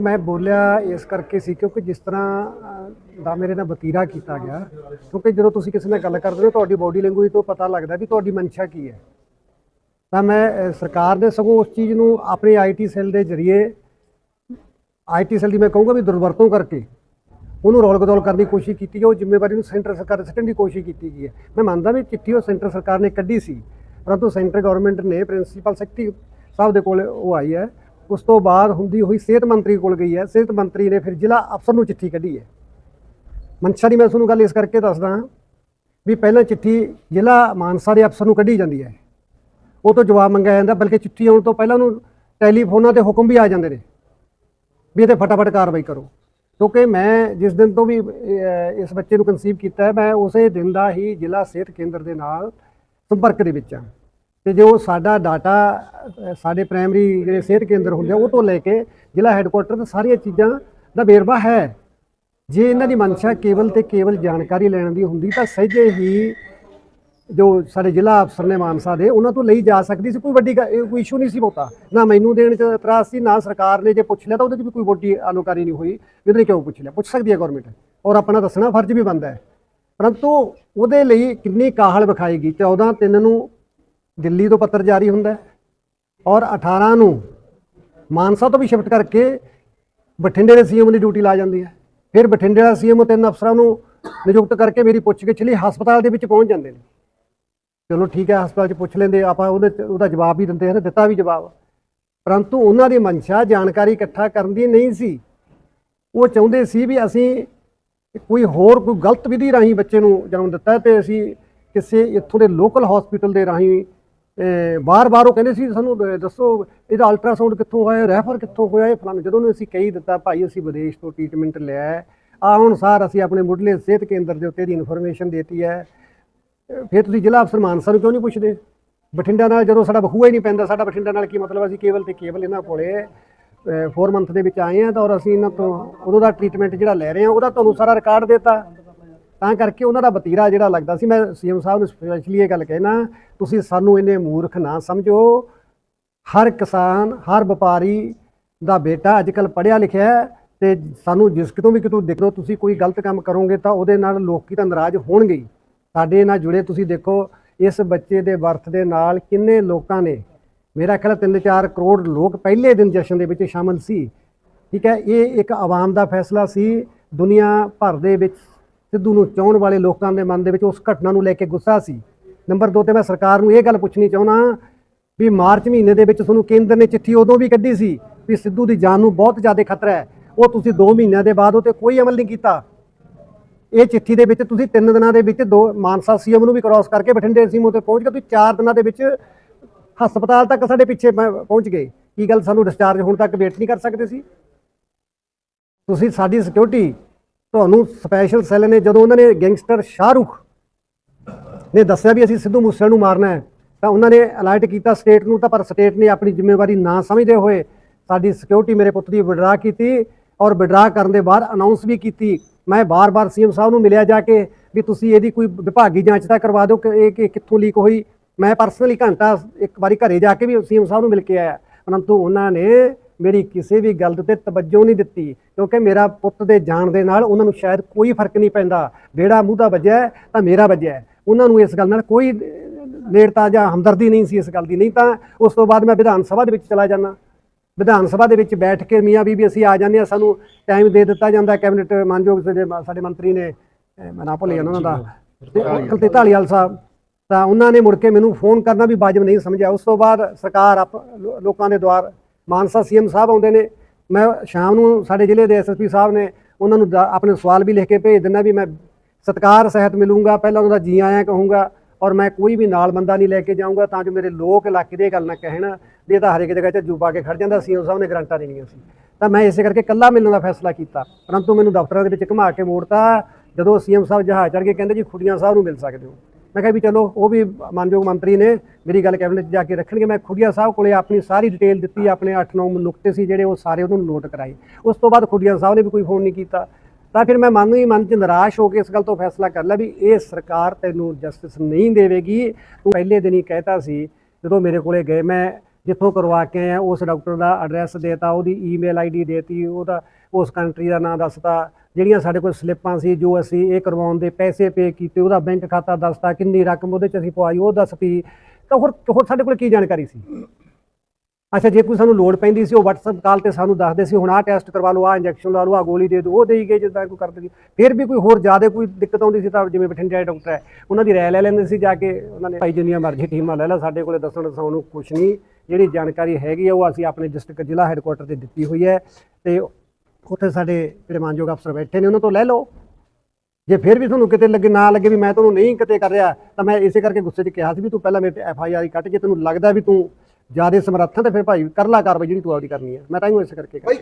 ਮੈਂ ਬੋਲਿਆ ਇਸ ਕਰਕੇ ਸੀ ਕਿਉਂਕਿ ਜਿਸ ਤਰ੍ਹਾਂ ਦਾ ਮੇਰੇ ਨਾਲ ਵਤੀਰਾ ਕੀਤਾ ਗਿਆ, ਕਿਉਂਕਿ ਜਦੋਂ ਤੁਸੀਂ ਕਿਸੇ ਨਾਲ ਗੱਲ ਕਰਦੇ ਹੋ, ਤੁਹਾਡੀ ਬਾਡੀ ਲੈਂਗੁਏਜ ਤੋਂ ਪਤਾ ਲੱਗਦਾ ਵੀ ਤੁਹਾਡੀ ਮਨਸ਼ਾ ਕੀ ਹੈ। ਤਾਂ ਮੈਂ ਸਰਕਾਰ ਨੇ ਸਗੋਂ ਉਸ ਚੀਜ਼ ਨੂੰ ਆਪਣੇ ਆਈਟੀ ਸੈੱਲ ਦੇ ਜ਼ਰੀਏ ਆਈਟੀ ਸੈੱਲ ਦੀ ਮੈਂ ਕਹੂੰਗਾ ਵੀ ਦੁਰਵਰਤੋਂ ਕਰਕੇ ਉਹਨੂੰ ਰੋਲ ਗਦੋਲ ਕਰਨ ਦੀ ਕੋਸ਼ਿਸ਼ ਕੀਤੀ ਹੈ ਉਹ ਜ਼ਿੰਮੇਵਾਰੀ ਨੂੰ ਸੈਂਟਰ ਸਰਕਾਰ ਦੇ ਸਿੱਟਣ ਦੀ ਕੋਸ਼ਿਸ਼ ਕੀਤੀ ਗਈ ਹੈ। ਮੈਂ ਮੰਨਦਾ ਵੀ ਚਿੱਠੀ ਉਹ ਸੈਂਟਰ ਸਰਕਾਰ ਨੇ ਕੱਢੀ ਸੀ, ਪਰੰਤੂ ਸੈਂਟਰ ਗਵਰਨਮੈਂਟ ਨੇ ਪ੍ਰਿੰਸੀਪਲ ਸੈਕਟਰੀ ਸਾਹਿਬ ਦੇ ਕੋਲ ਉਹ ਆਈ ਹੈ ਉਸ ਤੋਂ ਬਾਅਦ ਹੁੰਦੀ ਹੋਈ ਸਿਹਤ ਮੰਤਰੀ ਕੋਲ ਗਈ ਹੈ। ਸਿਹਤ ਮੰਤਰੀ ਨੇ ਫਿਰ ਜ਼ਿਲ੍ਹਾ ਅਫਸਰ ਨੂੰ ਚਿੱਠੀ ਕੱਢੀ ਹੈ। ਮਨਸ਼ਾ ਦੀ ਮੈਂ ਤੁਹਾਨੂੰ ਗੱਲ ਇਸ ਕਰਕੇ ਦੱਸਦਾ ਵੀ ਪਹਿਲਾਂ ਚਿੱਠੀ ਜ਼ਿਲ੍ਹਾ ਮਾਨਸਾ ਦੇ ਅਫਸਰ ਨੂੰ ਕੱਢੀ ਜਾਂਦੀ ਹੈ। ਉਹ ਤੋਂ ਜਵਾਬ ਮੰਗਿਆ ਜਾਂਦਾ, ਬਲਕਿ ਚਿੱਠੀ ਆਉਣ ਤੋਂ ਪਹਿਲਾਂ ਉਹਨੂੰ ਟੈਲੀਫੋਨਾਂ ਤੇ ਹੁਕਮ ਵੀ ਆ ਜਾਂਦੇ ਨੇ ਵੀ ਇਹਤੇ ਫਟਾਫਟ ਕਾਰਵਾਈ ਕਰੋ। ਕਿਉਂਕਿ ਮੈਂ ਜਿਸ ਦਿਨ ਤੋਂ ਵੀ ਇਸ ਬੱਚੇ ਨੂੰ ਕਨਸੀਵ ਕੀਤਾ ਹੈ, ਮੈਂ ਉਸੇ ਦਿਨ ਦਾ ਹੀ ਜ਼ਿਲ੍ਹਾ ਸਿਹਤ ਕੇਂਦਰ ਦੇ ਨਾਲ ਸੰਪਰਕ ਦੇ ਵਿੱਚ ਹਾਂ। ਤੇ ਜੋ ਸਾਡਾ ਡਾਟਾ ਸਾਡੇ ਪ੍ਰਾਇਮਰੀ ਜਿਹੜੇ ਸਿਹਤ ਕੇਂਦਰ ਹੁੰਦੇ ਆ, ਉਹ ਤੋਂ ਲੈ ਕੇ ਜ਼ਿਲ੍ਹਾ ਹੈੱਡਕੁਆਟਰ ਤੇ ਸਾਰੀਆਂ ਚੀਜ਼ਾਂ ਦਾ ਵੇਰਵਾ ਹੈ। ਜੇ ਇਹਨਾਂ ਦੀ ਮਨਸ਼ਾ ਕੇਵਲ ਤੇ ਕੇਵਲ ਜਾਣਕਾਰੀ ਲੈਣ ਦੀ ਹੁੰਦੀ, ਤਾਂ ਸਹਿਜੇ ਹੀ ਜੋ ਸਾਡੇ ਜ਼ਿਲ੍ਹਾ ਅਫਸਰ ਨੇ ਮਾਨਸਾ ਦੇ, ਉਹਨਾਂ ਤੋਂ ਲਈ ਜਾ ਸਕਦੀ ਸੀ। ਕੋਈ ਵੱਡੀ ਗ- ਕੋਈ ਇਸ਼ੂ ਨਹੀਂ ਸੀ ਬਹੁਤਾ। ਨਾ ਮੈਨੂੰ ਦੇਣ ਚ ਇਤਰਾਜ਼ ਸੀ, ਨਾ ਸਰਕਾਰ ਨੇ ਜੇ ਪੁੱਛ ਲਿਆ, ਤਾਂ ਉਹਦੇ ਚ ਵੀ ਕੋਈ ਵੱਡੀ ਆਲੋਕਾਰੀ ਨਹੀਂ ਹੋਈ ਵੀ ਉਹਨੇ ਕਿਉਂ ਪੁੱਛ ਲਿਆ। ਪੁੱਛ ਸਕਦੀ ਹੈ ਗਵਰਨਮੈਂਟ ਔਰ ਆਪਣਾ ਦੱਸਣਾ ਫਰਜ਼ ਵੀ ਬਣਦਾ ਹੈ। ਪਰੰਤੂ ਉਹਦੇ ਲਈ ਕਿੰਨੀ ਕਾਹਲ ਵਿਖਾਏਗੀ 14 ਤਿੰਨ ਨੂੰ ਦਿੱਲੀ ਤੋਂ ਪੱਤਰ ਜਾਰੀ ਹੁੰਦਾ ਔਰ 18 ਨੂੰ ਮਾਨਸਾ ਤੋਂ ਵੀ ਸ਼ਿਫਟ ਕਰਕੇ ਬਠਿੰਡੇ ਦੇ ਸੀਐਮ ਦੀ ਡਿਊਟੀ ਲਾ ਜਾਂਦੀ ਹੈ। ਫਿਰ ਬਠਿੰਡੇ ਦਾ ਸੀਐਮ ਤਿੰਨ ਅਫਸਰਾਂ ਨੂੰ ਨਿਯੁਕਤ ਕਰਕੇ ਮੇਰੀ ਪੁੱਛਗਿੱਛ ਲਈ ਹਸਪਤਾਲ ਦੇ ਵਿੱਚ ਪਹੁੰਚ ਜਾਂਦੇ ਨੇ। ਚਲੋ ਠੀਕ ਹੈ, ਹਸਪਤਾਲ 'ਚ ਪੁੱਛ ਲੈਂਦੇ, ਆਪਾਂ ਉਹਦੇ 'ਚ- ਉਹਦਾ ਜਵਾਬ ਵੀ ਦਿੰਦੇ ਹਨ, ਦਿੱਤਾ ਵੀ ਜਵਾਬ। ਪਰੰਤੂ ਉਹਨਾਂ ਦੀ ਮਨਸ਼ਾ ਜਾਣਕਾਰੀ ਇਕੱਠਾ ਕਰਨ ਦੀ ਨਹੀਂ ਸੀ। ਉਹ ਚਾਹੁੰਦੇ ਸੀ ਵੀ ਅਸੀਂ ਕੋਈ ਹੋਰ ਕੋਈ ਗਲਤ ਵਿਧੀ ਰਾਹੀਂ ਬੱਚੇ ਨੂੰ ਜਨਮ ਦਿੱਤਾ ਹੈ ਤੇ ਅਸੀਂ ਕਿਸੇ ਇੱਥੋਂ ਦੇ ਲੋਕਲ ਹਸਪੀਟਲ ਦੇ ਰਾਹੀਂ ਬਾਰ-ਬਾਰ ਉਹ ਕਹਿੰਦੇ ਸੀ ਸਾਨੂੰ ਦ- ਦੱਸੋ ਇਹਦਾ ਅਲਟਰਾਸਾਊਂਡ ਕਿੱਥੋਂ ਹੋਇਆ ਰੈਫਰ ਕਿੱਥੋਂ ਹੋਇਆ, ਇਹ ਫਲਾਣਾ, ਜਦੋਂ ਉਹਨੂੰ ਅਸੀਂ ਕਹੀ ਦਿੱਤਾ, ਭਾਈ ਅਸੀਂ ਵਿਦੇਸ਼ ਤੋਂ ਟ੍ਰੀਟਮੈਂਟ ਲਿਆ ਹੈ। ਆ ਅਨੁਸਾਰ ਅਸੀਂ ਆਪਣੇ ਮੁੱਢਲੇ ਸਿਹਤ ਕੇਂਦਰ ਦੇ ਉੱਤੇ ਦੀ ਇਨਫੋਰਮੇਸ਼ਨ ਦੇਤੀ ਹੈ। ਫਿਰ ਤੁਸੀਂ ਜ਼ਿਲ੍ਹਾ ਅਫਸਰ ਮਾਨਸਾ ਨੂੰ ਕਿਉਂ ਨਹੀਂ ਪੁੱਛਦੇ? ਬਠਿੰਡਾ ਨਾਲ ਜਦੋਂ ਸਾਡਾ ਬਖੂਆ ਹੀ ਨਹੀਂ ਪੈਂਦਾ, ਸਾਡਾ ਬਠਿੰਡਾ ਨਾਲ ਕੀ ਮਤਲਬ ਅਸੀਂ ਕੇਵਲ ਤੇ ਕੇਵਲ ਇਹਨਾਂ ਕੋਲੇ 4 ਮੰਥ ਦੇ ਵਿੱਚ ਆਏ ਆ ਤਾਂ ਔਰ ਅਸੀਂ ਇਹਨਾਂ ਤੋਂ, ਉਦੋਂ ਦਾ ਟ੍ਰੀਟਮੈਂਟ ਜਿਹੜਾ ਲੈ ਰਹੇ ਆ ਉਹਦਾ ਤੁਹਾਨੂੰ ਸਾਰਾ ਰਿਕਾਰਡ ਦਿੱਤਾ। ਤਾਂ ਕਰਕੇ ਉਹਨਾਂ ਦਾ ਵਤੀਰਾ ਜਿਹੜਾ ਲੱਗਦਾ ਸੀ, ਮੈਂ ਸੀਐਮ ਸਾਹਿਬ ਨੂੰ ਸਪੈਸ਼ਲੀ ਇਹ ਗੱਲ ਕਹਿਣਾ, ਤੁਸੀਂ ਸਾਨੂੰ ਇੰਨੇ ਮੂਰਖ ਨਾ ਸਮਝੋ। ਹਰ ਕਿਸਾਨ, ਹਰ ਵਪਾਰੀ ਦਾ ਬੇਟਾ ਅੱਜਕੱਲ ਪੜ੍ਹਿਆ ਲਿਖਿਆ ਹੈ ਤੇ ਸਾਨੂੰ ਜਿਸ ਕਿਤੋਂ ਵੀ ਕਿਤੋਂ ਦੇਖੋ, ਤੁਸੀਂ ਕੋਈ ਗਲਤ ਕੰਮ ਕਰੋਗੇ ਤਾਂ ਉਹਦੇ ਨਾਲ ਲੋਕੀ ਤਾਂ ਨਾਰਾਜ਼ ਹੋਣਗੇ ਸਾਡੇ ਨਾਲ ਜੁੜੇ, ਤੁਸੀਂ ਦੇਖੋ, ਇਸ ਬੱਚੇ ਦੇ ਬਰਥ ਦੇ ਨਾਲ ਕਿੰਨੇ ਲੋਕਾਂ ਨੇ। ਮੇਰਾ ਖਿਆਲ 3-4 ਕਰੋੜ ਲੋਕ ਪਹਿਲੇ ਦਿਨ ਜਸ਼ਨ ਦੇ ਵਿੱਚ ਸ਼ਾਮਲ ਸੀ। ਠੀਕ ਹੈ, ਇਹ ਇੱਕ ਆਵਾਮ ਦਾ ਫੈਸਲਾ ਸੀ। ਦੁਨੀਆ ਭਰ ਦੇ ਵਿੱਚ ਸਿੱਧੂ ਨੂੰ ਚਾਹਣ ਵਾਲੇ ਲੋਕਾਂ ਦੇ ਮਨ ਦੇ ਵਿੱਚ ਉਸ ਘਟਨਾ ਨੂੰ ਲੈ ਕੇ ਗੁੱਸਾ ਸੀ। ਨੰਬਰ 2 ਤੇ ਮੈਂ ਸਰਕਾਰ ਨੂੰ ਇਹ ਗੱਲ ਪੁੱਛਣੀ ਚਾਹੁੰਦਾ ਵੀ ਮਾਰਚ ਮਹੀਨੇ ਦੇ ਵਿੱਚ ਤੁਹਾਨੂੰ ਕੇਂਦਰ ਨੇ ਚਿੱਠੀ ਉਦੋਂ ਵੀ ਕੱਢੀ ਸੀ ਵੀ ਸਿੱਧੂ ਦੀ ਜਾਨ ਨੂੰ ਬਹੁਤ ਜ਼ਿਆਦਾ ਖਤਰਾ ਹੈ। ਉਹ ਤੁਸੀਂ 2 ਮਹੀਨਿਆਂ ਦੇ ਬਾਅਦ ਉਹ ਤੇ ਕੋਈ ਅਮਲ ਨਹੀਂ ਕੀਤਾ। ਇਹ ਚਿੱਠੀ ਦੇ ਵਿੱਚ ਤੁਸੀਂ 3 ਦਿਨਾਂ ਦੇ ਵਿੱਚ ਦੋ ਮਾਨਸਾ ਸੀਐਮ ਨੂੰ ਵੀ ਕ੍ਰਾਸ ਕਰਕੇ ਬਠਿੰਡੇ ਸੀਐਮ 'ਤੇ ਪਹੁੰਚ ਗਏ। ਤੁਸੀਂ 4 ਦਿਨਾਂ ਦੇ ਵਿੱਚ ਹਸਪਤਾਲ ਤੱਕ ਸਾਡੇ ਪਿੱਛੇ ਪ- ਪਹੁੰਚ ਗਏ। ਕੀ ਗੱਲ ਸਾਨੂੰ ਡਿਸਚਾਰਜ ਹੋਣ ਤੱਕ ਵੇਟ ਨਹੀਂ ਕਰ ਸਕਦੇ ਸੀ? ਤੁਸੀਂ ਸਾਡੀ ਸਿਕਿਉਰਿਟੀ ਤੁਹਾਨੂੰ ਸਪੈਸ਼ਲ ਸੈੱਲ ਨੇ, ਜਦੋਂ ਉਹਨਾਂ ਨੇ ਗੈਂਗਸਟਰ ਸ਼ਾਹਰੁਖ ਨੇ ਦੱਸਿਆ ਵੀ ਅਸੀਂ ਸਿੱਧੂ ਮੂਸੇ ਨੂੰ ਮਾਰਨਾ ਹੈ, ਤਾਂ ਉਹਨਾਂ ਨੇ ਅਲਰਟ ਕੀਤਾ ਸਟੇਟ ਨੂੰ, ਤਾਂ ਪਰ ਸਟੇਟ ਨੇ ਆਪਣੀ ਜ਼ਿੰਮੇਵਾਰੀ ਨਾ ਸਮਝਦੇ ਹੋਏ ਸਾਡੀ ਸਿਕਿਉਰਿਟੀ ਮੇਰੇ ਪੁੱਤ ਦੀ ਵਿਡਰਾ ਕੀਤੀ ਔਰ ਵਿਡਰਾ ਕਰਨ ਦੇ ਬਾਅਦ ਅਨਾਉਂਸ ਵੀ ਕੀਤੀ। ਮੈਂ ਬਾਰ-ਬਾਰ ਸੀਐਮ ਸਾਹਿਬ ਨੂੰ ਮਿਲਿਆ ਜਾ ਕੇ ਵੀ ਤੁਸੀਂ ਇਹਦੀ ਕੋਈ ਵਿਭਾਗੀ ਜਾਂਚ ਤਾਂ ਕਰਵਾ ਦਿਓ ਕਿ ਇਹ ਕਿ ਕਿੱਥੋਂ ਲੀਕ ਹੋਈ। ਮੈਂ ਪਰਸਨਲੀ ਘੰਟਾ ਇੱਕ ਵਾਰੀ ਘਰੇ ਜਾ ਕੇ ਵੀ ਸੀਐਮ ਸਾਹਿਬ ਨੂੰ ਮਿਲ ਕੇ ਆਇਆ, ਪਰੰਤੂ ਉਹਨਾਂ ਨੇ ਮੇਰੀ ਕਿਸੇ ਵੀ ਗੱਲ ਉੱਤੇ ਤਵੱਜੋ ਨਹੀਂ ਦਿੱਤੀ ਕਿਉਂਕਿ ਮੇਰਾ ਪੁੱਤ ਦੇ ਜਾਣ ਦੇ ਨਾਲ ਉਹਨਾਂ ਨੂੰ ਸ਼ਾਇਦ ਕੋਈ ਫ਼ਰਕ ਨਹੀਂ ਪੈਂਦਾ। ਜਿਹੜਾ ਮੂੰਹ ਦਾ ਵੱਜਿਆ ਹੈ ਤਾਂ ਮੇਰਾ ਵੱਜਿਆ ਹੈ। ਉਹਨਾਂ ਨੂੰ ਇਸ ਗੱਲ ਨਾਲ ਕੋਈ ਨੇੜਤਾ ਜਾਂ ਹਮਦਰਦੀ ਨਹੀਂ ਸੀ ਇਸ ਗੱਲ ਦੀ। ਨਹੀਂ ਤਾਂ ਉਸ ਤੋਂ ਬਾਅਦ ਮੈਂ ਵਿਧਾਨ ਸਭਾ ਦੇ ਵਿੱਚ ਚਲਾ ਜਾਣਾ ਵਿਧਾਨ ਸਭਾ ਦੇ ਵਿੱਚ ਬੈਠ ਕੇ ਮੀਆਂ ਬੀਬੀ ਅਸੀਂ ਆ ਜਾਂਦੇ ਆ ਸਾਨੂੰ ਟਾਈਮ ਦੇ ਦਿੱਤਾ ਜਾਂਦਾ। ਕੈਬਨਿਟ ਮਾਨਯੋਗ ਸਾਡੇ ਸਾਡੇ ਮੰਤਰੀ ਨੇ ਮੈਂ ਨਾ ਭੁੱਲ ਜਾਂਦਾ ਉਹਨਾਂ ਦਾ। ਤੇ ਉਹ ਤੇ ਢਾਲੀਵਾਲ ਸਾਹਿਬ। ਤਾਂ ਉਹਨਾਂ ਨੇ ਮੁੜ ਕੇ ਮੈਨੂੰ ਫੋਨ ਕਰਨਾ ਵੀ ਵਾਜਬ ਨਹੀਂ ਸਮਝਿਆ। ਉਸ ਤੋਂ ਬਾਅਦ ਸਰਕਾਰ ਆਪ ਲੋਕਾਂ ਦੇ ਦੁਆਰ ਮਾਨਸਾ ਸੀਐਮ ਸਾਹਿਬ ਆਉਂਦੇ ਨੇ। ਮੈਂ ਸ਼ਾਮ ਨੂੰ ਸਾਡੇ ਜ਼ਿਲ੍ਹੇ ਦੇ ਐਸਐਸਪੀ ਸਾਹਿਬ ਨੇ ਉਹਨਾਂ ਨੂੰ ਦਾ- ਆਪਣੇ ਸਵਾਲ ਵੀ ਲਿਖ ਕੇ ਭੇਜ ਦਿੰਦਾ ਵੀ ਮੈਂ ਸਤਕਾਰ, ਸਹਿਤ ਮਿਲੂੰਗਾ, ਪਹਿਲਾਂ ਉਹਨਾਂ ਦਾ ਜੀ ਆਇਆਂ ਕਹੂੰਗਾ ਔਰ ਮੈਂ ਕੋਈ ਵੀ ਨਾਲ ਬੰਦਾ ਨਹੀਂ ਲੈ ਕੇ ਜਾਊਂਗਾ ਤਾਂ ਜੋ ਮੇਰੇ ਲੋਕ ਇਲਾਕੇ ਦੇ ਇਹ ਗੱਲ ਨਾ ਕਹਿਣ ਵੀ ਇਹ ਤਾਂ ਹਰੇਕ ਜਗ੍ਹਾ 'ਚ ਜੂਬਾ ਕੇ ਖੜ ਜਾਂਦਾ, ਸੀਐਮ ਸਾਹਿਬ ਨੇ ਗਰੰਟਾਂ ਦੇਣੀਆਂ ਸੀ। ਤਾਂ ਮੈਂ ਇਸੇ ਕਰਕੇ ਇਕੱਲਾ ਮਿਲਣ ਦਾ ਫੈਸਲਾ ਕੀਤਾ, ਪਰੰਤੂ ਮੈਨੂੰ ਦਫ਼ਤਰਾਂ ਦੇ ਵਿੱਚ ਘੁਮਾ ਕੇ ਮੋੜਤਾ। ਜਦੋਂ ਸੀਐਮ ਸਾਹਿਬ ਜਹਾਜ਼ ਚੜ੍ਹ ਕੇ ਕਹਿੰਦੇ ਜੀ ਖੁੱਡੀਆਂ ਸਾਹਿਬ ਨੂੰ ਮਿਲ ਸਕਦੇ ਹੋ। ਮੈਂ ਕਿਹਾ ਵੀ ਚਲੋ, ਉਹ ਵੀ ਮਾਨਯੋਗ ਮੰਤਰੀ ਨੇ ਮੇਰੀ ਗੱਲ ਕੈਬਨਿਟ 'ਚ ਜਾ ਕੇ ਰੱਖਣਗੇ। ਮੈਂ ਖੁੱਡੀਆ ਸਾਹਿਬ ਕੋਲੇ ਆਪਣੀ ਸਾਰੀ ਡਿਟੇਲ ਦਿੱਤੀ, ਆਪਣੇ 8-9 ਨੁਕਤੇ ਸੀ ਜਿਹੜੇ ਉਹ ਸਾਰੇ ਉਹਨੂੰ ਨੋਟ ਕਰਾਏ। ਉਸ ਤੋਂ ਬਾਅਦ ਖੁੱਡੀਆਂ ਸਾਹਿਬ ਨੇ ਵੀ ਕੋਈ ਫੋਨ ਨਹੀਂ ਕੀਤਾ। ਤਾਂ ਫਿਰ ਮੈਂ ਮਨ ਹੀ ਮਨ 'ਚ ਨਿਰਾਸ਼ ਹੋ ਕੇ ਇਸ ਗੱਲ ਤੋਂ ਫੈਸਲਾ ਕਰ ਲਿਆ ਵੀ ਇਹ ਸਰਕਾਰ ਤੈਨੂੰ ਜਸਟਿਸ ਨਹੀਂ ਦੇਵੇਗੀ। ਤੂੰ ਪਹਿਲੇ ਦਿਨ ਹੀ ਕਹਿਤਾ ਸੀ, ਜਦੋਂ ਮੇਰੇ ਕੋਲੇ ਗਏ, ਮੈਂ ਜਿੱਥੋਂ ਕਰਵਾ ਕੇ ਆਏ ਆ, ਉਸ ਡਾਕਟਰ ਦਾ ਐਡਰੈਸ ਦੇਤਾ, ਉਹਦੀ ਈਮੇਲ ਆਈਡੀ ਦੇਤੀ, ਉਹਦਾ, ਉਸ ਕੰਟਰੀ ਦਾ ਨਾਮ ਦੱਸਤਾ। ਜਿਹੜੀਆਂ ਸਾਡੇ ਕੋਲ ਸਲਿੱਪਾਂ ਸੀ, ਜੋ ਅਸੀਂ ਇਹ ਕਰਵਾਉਣ ਦੇ ਪੈਸੇ ਪੇ ਕੀਤੇ, ਉਹਦਾ ਬੈਂਕ ਖਾਤਾ ਦੱਸਤਾ, ਕਿੰਨੀ ਰਕਮ ਉਹਦੇ ਚ ਅਸੀਂ ਪਵਾਈ, ਉਹ ਦੱਸਤੀ। ਤਾਂ ਹੋਰ ਹੋਰ ਸਾਡੇ ਕੋਲ ਕੀ ਜਾਣਕਾਰੀ ਸੀ? ਅੱਛਾ, ਜੇ ਕੋਈ ਸਾਨੂੰ ਲੋੜ ਪੈਂਦੀ ਸੀ, ਉਹ WhatsApp ਕਾਲ ਤੇ ਸਾਨੂੰ ਦੱਸਦੇ ਸੀ, ਹੁਣ ਆਹ ਟੈਸਟ ਕਰਵਾ ਲਓ, ਆਹ ਇੰਜੈਕਸ਼ਨ ਲਾ ਲਓ, ਆਹ ਗੋਲੀ ਦੇ ਦਿਓ, ਉਹ ਦੇਈ ਗਏ ਜਿੱਦਾਂ ਕੋਈ ਕਰਦੇ ਸੀ ਫਿਰ ਵੀ ਕੋਈ ਹੋਰ ਜ਼ਿਆਦਾ ਕੋਈ ਦਿੱਕਤ ਆਉਂਦੀ ਸੀ ਤਾਂ ਜਿਵੇਂ ਬਠਿੰਡੇ ਵਾਲੇ ਡਾਕਟਰ ਹੈ, ਉਹਨਾਂ ਦੀ ਰਾਏ ਲੈ ਲੈਂਦੇ ਸੀ ਜਾ ਕੇ ਉਹਨਾਂ ਨੇ ਭਾਈ, ਜਿੰਨੀਆਂ ਮਰਜ਼ੀ ਟੀਮਾਂ ਲੈ ਲਾ, ਸਾਡੇ ਕੋਲੇ ਦੱਸਣ ਸਾਨੂੰ ਨੂੰ ਕੁਝ ਨਹੀਂ। ਜਿਹੜੀ ਜਾਣਕਾਰੀ ਹੈਗੀ ਆ, ਉਹ ਅਸੀਂ ਆਪਣੇ ਡਿਸਟ੍ਰਿਕਟ ਜ਼ਿਲ੍ਹਾ ਹੈੱਡਕੁਆਟਰ ਤੇ ਦਿੱਤੀ ਹੋਈ ਹੈ ਤੇ ਉੱਥੇ ਸਾਡੇ ਜਿਹੜੇ ਮਾਨਯੋਗ ਅਫਸਰ ਬੈਠੇ ਨੇ, ਉਹਨਾਂ ਤੋਂ ਲੈ ਲਓ। ਜੇ ਫਿਰ ਵੀ ਤੁਹਾਨੂੰ ਕਿਤੇ ਲੱਗੇ, ਨਾ ਲੱਗੇ ਵੀ ਮੈਂ ਤੁਹਾਨੂੰ ਨਹੀਂ ਕਿਤੇ ਕਰ ਰਿਹਾ, ਤਾਂ ਮੈਂ ਇਸੇ ਕਰਕੇ ਗੁੱਸੇ 'ਚ ਕਿਹਾ ਸੀ ਵੀ ਤੂੰ ਪਹਿਲਾਂ ਮੇਰੇ ਤੇ ਐਫ ਆਈ ਆਰ ਕੱਟ, ਜੇ ਤੈਨੂੰ ਲੱਗਦਾ ਵੀ ਤੂੰ ਜ਼ਿਆਦਾ ਸਮਰੱਥਾ ਹੈ ਫਿਰ ਭਾਈ ਕਰ ਲਾ ਕਾਰਵਾਈ ਜਿਹੜੀ ਤੂੰ ਆਪਦੀ ਕਰਨੀ ਹੈ ਮੈਂ ਤਾਂ ਹੀ ਇਸੇ ਕਰਕੇ ਕਰ